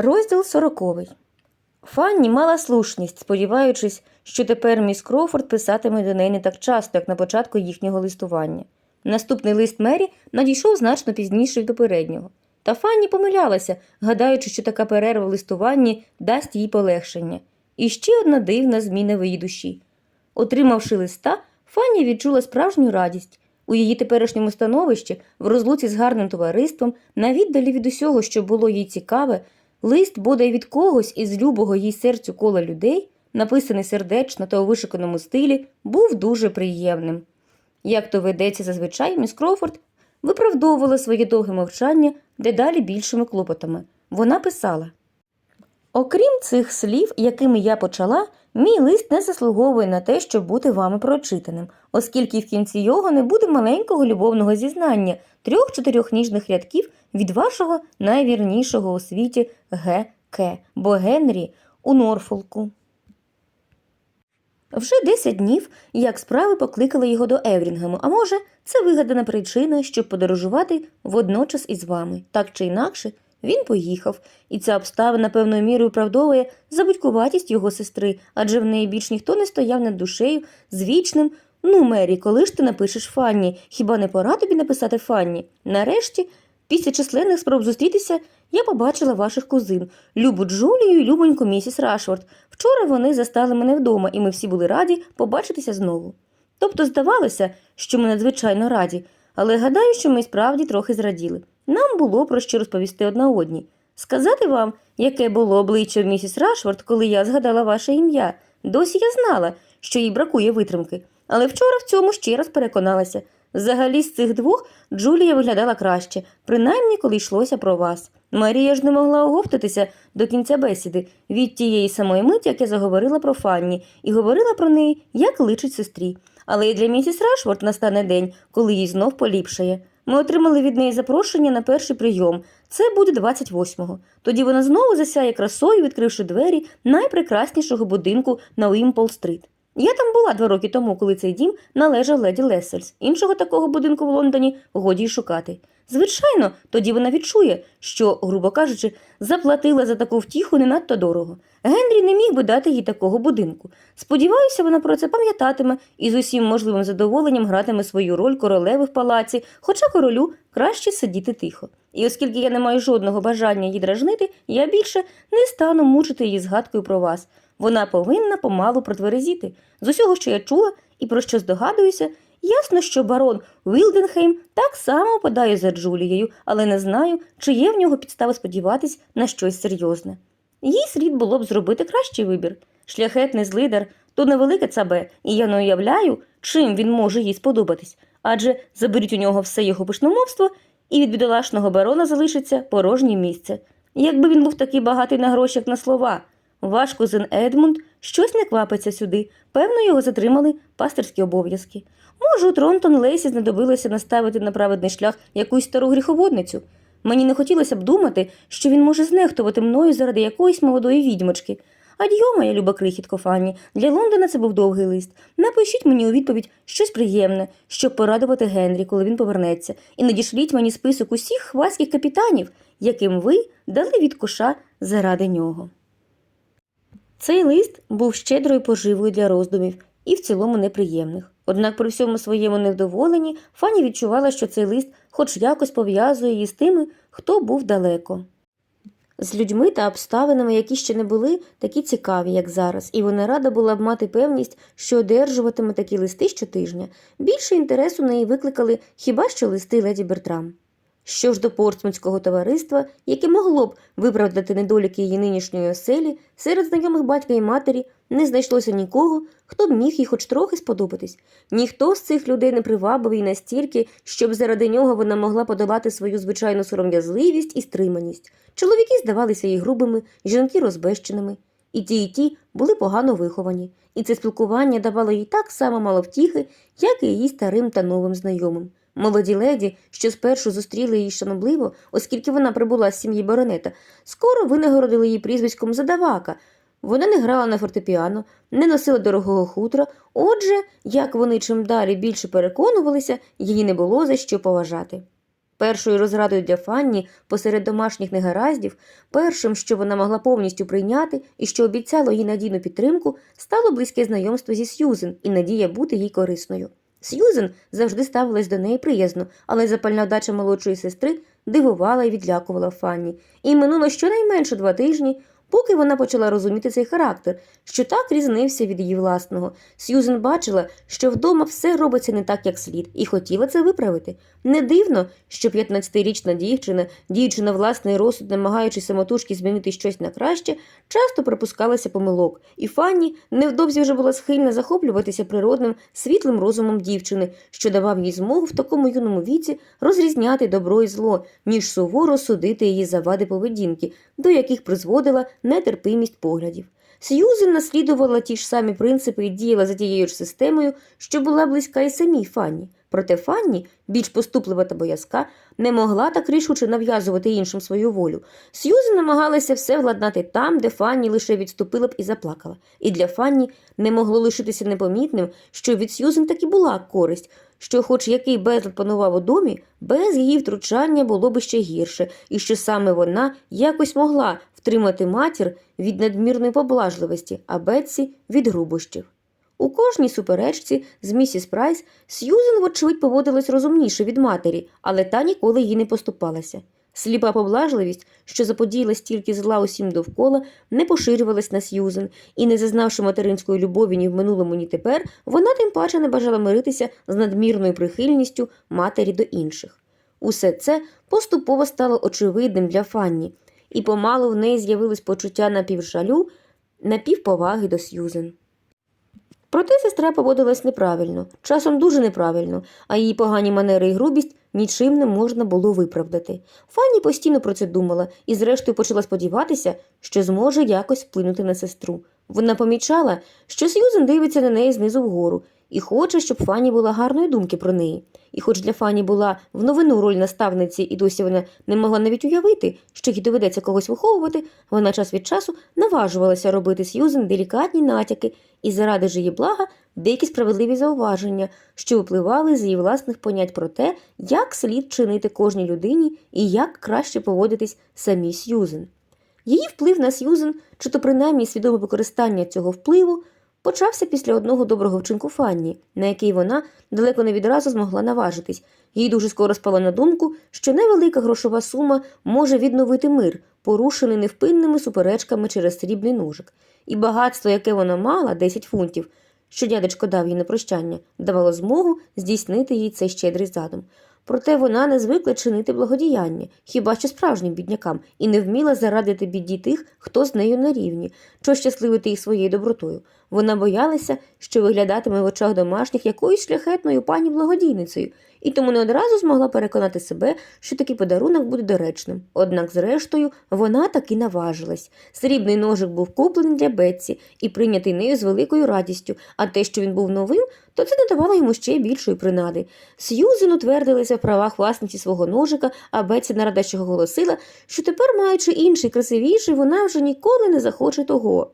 Розділ сороковий. Фанні мала слушність, сподіваючись, що тепер міс Кроуфорд писатиме до неї не так часто, як на початку їхнього листування. Наступний лист Мері надійшов значно пізніше від попереднього. Та Фанні помилялася, гадаючи, що така перерва в листуванні дасть їй полегшення. І ще одна дивна зміна в її душі. Отримавши листа, Фанні відчула справжню радість. У її теперішньому становищі, в розлуці з гарним товариством, на віддалі від усього, що було їй цікаве, лист бодай від когось із любого їй серцю кола людей, написаний сердечно та у вишиканому стилі, був дуже приємним. Як то ведеться зазвичай, міс Крофорд виправдовувала своє довге мовчання дедалі більшими клопотами. Вона писала Окрім цих слів, якими я почала, мій лист не заслуговує на те, щоб бути вами прочитаним, оскільки в кінці його не буде маленького любовного зізнання трьох-чотирьох ніжних рядків від вашого найвірнішого у світі Г. К. Бо Генрі у Норфолку. Вже 10 днів, як справи покликали його до Еврінгему, а може, це вигадана причина, щоб подорожувати водночас із вами. Так чи інакше, він поїхав, і ця обставина певною мірою вправдовує забудькуватість його сестри, адже в неї більш ніхто не стояв над душею з вічним Ну, Мері, коли ж ти напишеш Фанні? Хіба не пора тобі написати Фанні? Нарешті, після численних спроб зустрітися, я побачила ваших кузин Любу Джулію і Любоньку місіс Рашфорд. Вчора вони застали мене вдома, і ми всі були раді побачитися знову. Тобто здавалося, що ми надзвичайно раді, але гадаю, що ми справді трохи зраділи. Нам було про що розповісти одна одній. Сказати вам, яке було обличчя місіс Рашфорд, коли я згадала ваше ім'я. Досі я знала, що їй бракує витримки, але вчора в цьому ще раз переконалася. Взагалі з цих двох Джулія виглядала краще, принаймні коли йшлося про вас. Марія ж не могла оговтатися до кінця бесіди від тієї самої миті, як я заговорила про Фанні, і говорила про неї, як личить сестрі. Але і для місіс Рашфорд настане день, коли їй знов поліпшає. Ми отримали від неї запрошення на перший прийом. Це буде 28-го. Тоді вона знову засяє красою, відкривши двері найпрекраснішого будинку на Уімпол-стрит. Я там була два роки тому, коли цей дім належав леді Лесельс. Іншого такого будинку в Лондоні годі й шукати. Звичайно, тоді вона відчує, що, грубо кажучи, заплатила за таку втіху не надто дорого. Генрі не міг би дати їй такого будинку. Сподіваюся, вона про це пам'ятатиме і з усім можливим задоволенням гратиме свою роль королеви в палаці, хоча королю краще сидіти тихо. І оскільки я не маю жодного бажання її дражнити, я більше не стану мучити її згадкою про вас. Вона повинна помалу протверезіти. З усього, що я чула і про що здогадуюся, ясно, що барон Вілденхейм так само опадає за Джулією, але не знаю, чи є в нього підстави сподіватись на щось серйозне. Їй слід було б зробити кращий вибір. Шляхетний злидар то невелике цабе, і я не уявляю, чим він може їй сподобатись. Адже заберіть у нього все його пишномовство, і від бідолашного барона залишиться порожнє місце. Якби він був такий багатий на гроші, як на слова. Ваш кузен Едмунд щось не квапиться сюди. Певно, його затримали пастирські обов'язки. Може, Тронтон Лейсі знадобилося наставити на праведний шлях якусь стару гріховодницю. Мені не хотілося б думати, що він може знехтувати мною заради якоїсь молодої відьмочки. Адьо, моя люба крихітко Фанні, для Лондона це був довгий лист. Напишіть мені у відповідь щось приємне, щоб порадувати Генрі, коли він повернеться, і надішліть мені список усіх хваських капітанів, яким ви дали від коша заради нього. Цей лист був щедрою поживою для роздумів і в цілому неприємних. Однак при всьому своєму невдоволенні Фані відчувала, що цей лист хоч якось пов'язує її з тими, хто був далеко. З людьми та обставинами, які ще не були такі цікаві, як зараз, і вона рада була б мати певність, що одержуватиме такі листи щотижня. Більше інтересу неї викликали хіба що листи леді Бертрам. Що ж до портсмутського товариства, яке могло б виправдати недоліки її нинішньої оселі, серед знайомих батька і матері не знайшлося нікого, хто б міг їй хоч трохи сподобатись. Ніхто з цих людей не привабив її настільки, щоб заради нього вона могла подолати свою звичайну сором'язливість і стриманість. Чоловіки здавалися їй грубими, жінки розбещеними. І ті, і ті були погано виховані, і це спілкування давало їй так само мало втіхи, як і її старим та новим знайомим. Молоді леді, що спершу зустріли її шанобливо, оскільки вона прибула з сім'ї баронета, скоро винагородили її прізвиськом задавака. Вона не грала на фортепіано, не носила дорогого хутра, отже, як вони чим далі більше переконувалися, її не було за що поважати. Першою розрадою для Фанні посеред домашніх негараздів, першим, що вона могла повністю прийняти і що обіцяло їй надійну підтримку, стало близьке знайомство зі Сьюзен і надія бути їй корисною. Сьюзен завжди ставилась до неї приязно, але запальна дача молодшої сестри дивувала і відлякувала Фанні. І минуло щонайменше два тижні, поки вона почала розуміти цей характер, що так різнився від її власного. Сьюзен бачила, що вдома все робиться не так, як слід, і хотіла це виправити. Не дивно, що 15-річна дівчина, діючи на власний розсуд, намагаючись самотужки змінити щось на краще, часто припускалася помилок, і Фанні невдовзі вже була схильна захоплюватися природним світлим розумом дівчини, що давав їй змогу в такому юному віці розрізняти добро і зло, ніж суворо судити її за вади поведінки, до яких призводила нетерпимість поглядів. Сьюзен наслідувала ті ж самі принципи і діяла за тією ж системою, що була близька і самій Фанні. Проте Фанні, більш поступлива та боязка, не могла так рішуче нав'язувати іншим свою волю. Сьюзен намагалася все владнати там, де Фанні лише відступила б і заплакала. І для Фанні не могло лишитися непомітним, що від Сьюзен таки була користь, що, хоч який безлад панував у домі, без її втручання було б ще гірше, і що саме вона якось могла втримати матір від надмірної поблажливості, а Бетсі від грубощів. У кожній суперечці з місіс Прайс Сьюзен, вочевидь, поводилась розумніше від матері, але та ніколи їй не поступалася. Сліпа поблажливість, що заподіяла стільки зла усім довкола, не поширювалась на Сьюзен, і, не зазнавши материнської любові ні в минулому, ні тепер, вона тим паче не бажала миритися з надмірною прихильністю матері до інших. Усе це поступово стало очевидним для Фанні, і помалу в неї з'явилось почуття напівжалю, напівповаги до Сьюзен. Проте сестра поводилась неправильно, часом дуже неправильно, а її погані манери і грубість нічим не можна було виправдати. Фанні постійно про це думала і, зрештою, почала сподіватися, що зможе якось вплинути на сестру. Вона помічала, що Сьюзен дивиться на неї знизу вгору і хоче, щоб Фанні була гарної думки про неї. І хоч для Фанні була в новину роль наставниці, і досі вона не могла навіть уявити, що їй доведеться когось виховувати, вона час від часу наважувалася робити Сьюзен делікатні натяки і заради ж її блага деякі справедливі зауваження, що випливали з її власних понять про те, як слід чинити кожній людині і як краще поводитись самій Сьюзен. Її вплив на Сьюзен, чи то принаймні свідоме використання цього впливу, почався після одного доброго вчинку Фанні, на який вона далеко не відразу змогла наважитись. Їй дуже скоро спало на думку, що невелика грошова сума може відновити мир, порушений невпинними суперечками через срібний ножик. І багатство, яке вона мала, 10 фунтів, що дядечко дав їй на прощання, давало змогу здійснити їй цей щедрий задум. Проте вона не звикла чинити благодіяння, хіба що справжнім біднякам, і не вміла зарадити біді тих, хто з нею на рівні, що щасливити їх своєю добротою. Вона боялася, що виглядатиме в очах домашніх якоюсь шляхетною пані благодійницею, і тому не одразу змогла переконати себе, що такий подарунок буде доречним. Однак, зрештою, вона таки наважилась. Срібний ножик був куплений для Бетсі і прийнятий нею з великою радістю, а те, що він був новим, то це не давало йому ще більшої принади. Сьюзен утвердилася в правах власниці свого ножика, а Бетсі нарадачого голосила, що тепер, маючи інший красивіший, вона вже ніколи не захоче того.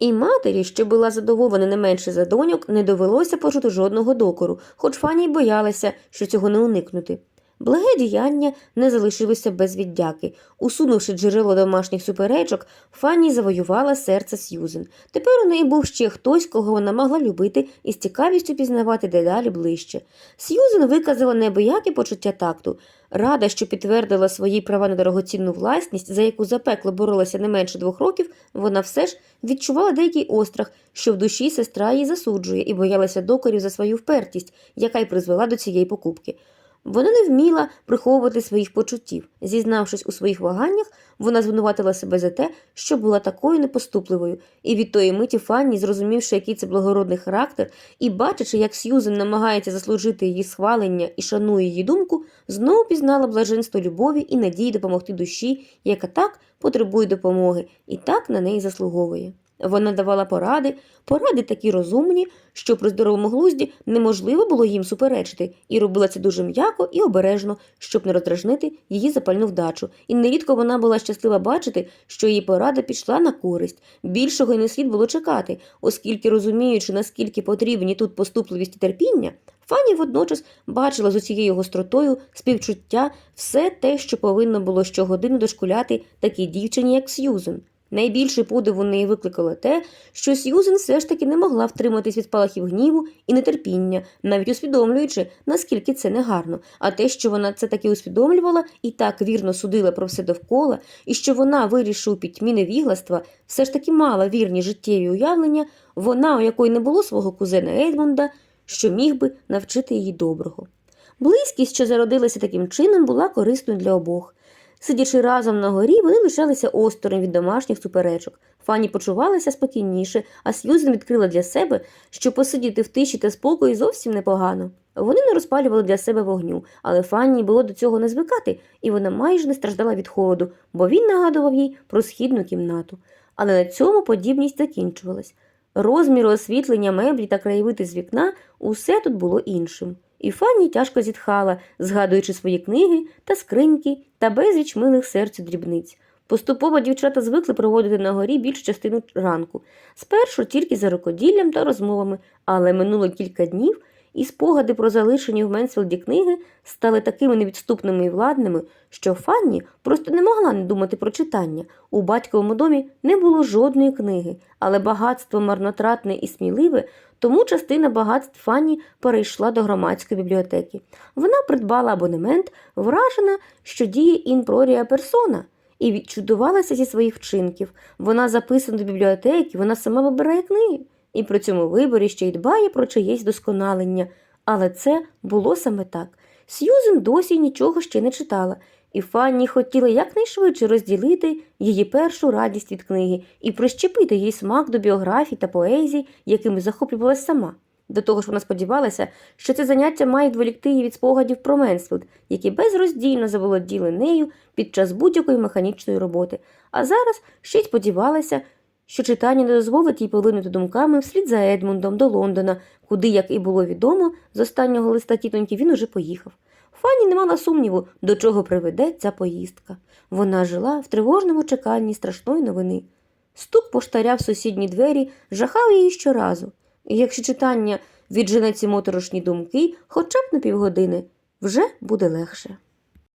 І матері, що була задоволена не менше за доньок, не довелося почути жодного докору, хоч Фані й боялася, що цього не уникнути. Благе діяння не залишилося без віддяки. Усунувши джерело домашніх суперечок, Фанні завоювала серце Сьюзен. Тепер у неї був ще хтось, кого вона могла любити і з цікавістю пізнавати дедалі ближче. Сьюзен виказала неабияке почуття такту. Рада, що підтвердила свої права на дорогоцінну власність, за яку запекло боролася не менше двох років, вона все ж відчувала деякий острах, що в душі сестра її засуджує і боялася докорів за свою впертість, яка й призвела до цієї покупки. Вона не вміла приховувати своїх почуттів. Зізнавшись у своїх ваганнях, вона звинуватила себе за те, що була такою непоступливою, і від тої миті Фанні, зрозумівши, який це благородний характер, і бачачи, як Сьюзен намагається заслужити її схвалення і шанує її думку, знову пізнала блаженство любові і надії допомогти душі, яка так потребує допомоги і так на неї заслуговує. Вона давала поради, поради такі розумні, що при здоровому глузді неможливо було їм суперечити, і робила це дуже м'яко і обережно, щоб не роздражнити її запальну вдачу. І нерідко вона була щаслива бачити, що її порада пішла на користь. Більшого й не слід було чекати, оскільки, розуміючи, наскільки потрібні тут поступливість і терпіння, Фанні водночас бачила з усією гостротою співчуття все те, що повинно було щогодини дошкуляти такій дівчині, як Сьюзен. Найбільший подив у неї викликало те, що Сьюзен все ж таки не могла втриматись від спалахів гніву і нетерпіння, навіть усвідомлюючи, наскільки це негарно, а те, що вона це таки усвідомлювала і так вірно судила про все довкола, і що вона, вирішив пітьмі невігластва, все ж таки мала вірні життєві уявлення, вона, у якої не було свого кузена Едмунда, що міг би навчити її доброго. Близькість, що зародилася таким чином, була корисною для обох. Сидячи разом на горі, вони лишалися осторонь від домашніх суперечок. Фанні почувалася спокійніше, а Сьюзен відкрила для себе, що посидіти в тиші та спокої зовсім непогано. Вони не розпалювали для себе вогню, але Фанні було до цього не звикати, і вона майже не страждала від холоду, бо він нагадував їй про східну кімнату. Але на цьому подібність закінчувалась. Розміри освітлення меблі та краєвиди з вікна усе тут було іншим. І Фанні тяжко зітхала, згадуючи свої книги та скриньки та безліч милих серцю дрібниць. Поступово дівчата звикли проводити на горі більшу частину ранку, спершу тільки за рукоділлям та розмовами, але минуло кілька днів, і спогади про залишені в Менсфілді книги стали такими невідступними і владними, що Фанні просто не могла не думати про читання. У батьковому домі не було жодної книги, але багатство марнотратне і сміливе, тому частина багатств Фанні перейшла до громадської бібліотеки. Вона придбала абонемент, вражена, що діє інпрорія персона, і відчудувалася зі своїх вчинків. Вона записана до бібліотеки, вона сама вибирає книги, і при цьому виборі ще й дбає про чиєсь досконалення. Але це було саме так. Сьюзен досі нічого ще не читала, і Фанні хотіла якнайшвидше розділити її першу радість від книги і прищепити їй смак до біографій та поезій, якими захоплювалася сама. До того ж вона сподівалася, що це заняття має відволікти її від спогадів про Менсфілд, які безроздільно заволоділи нею під час будь-якої механічної роботи, а зараз ще й сподівалася, що читання не дозволить їй полинути думками вслід за Едмундом до Лондона, куди, як і було відомо, з останнього листа тітоньки він уже поїхав. Фанні не мала сумніву, до чого приведе ця поїздка. Вона жила в тривожному чеканні страшної новини. Стук поштаря в сусідні двері жахав її щоразу. І якщо читання віджене ці моторошні думки, хоча б на півгодини, вже буде легше.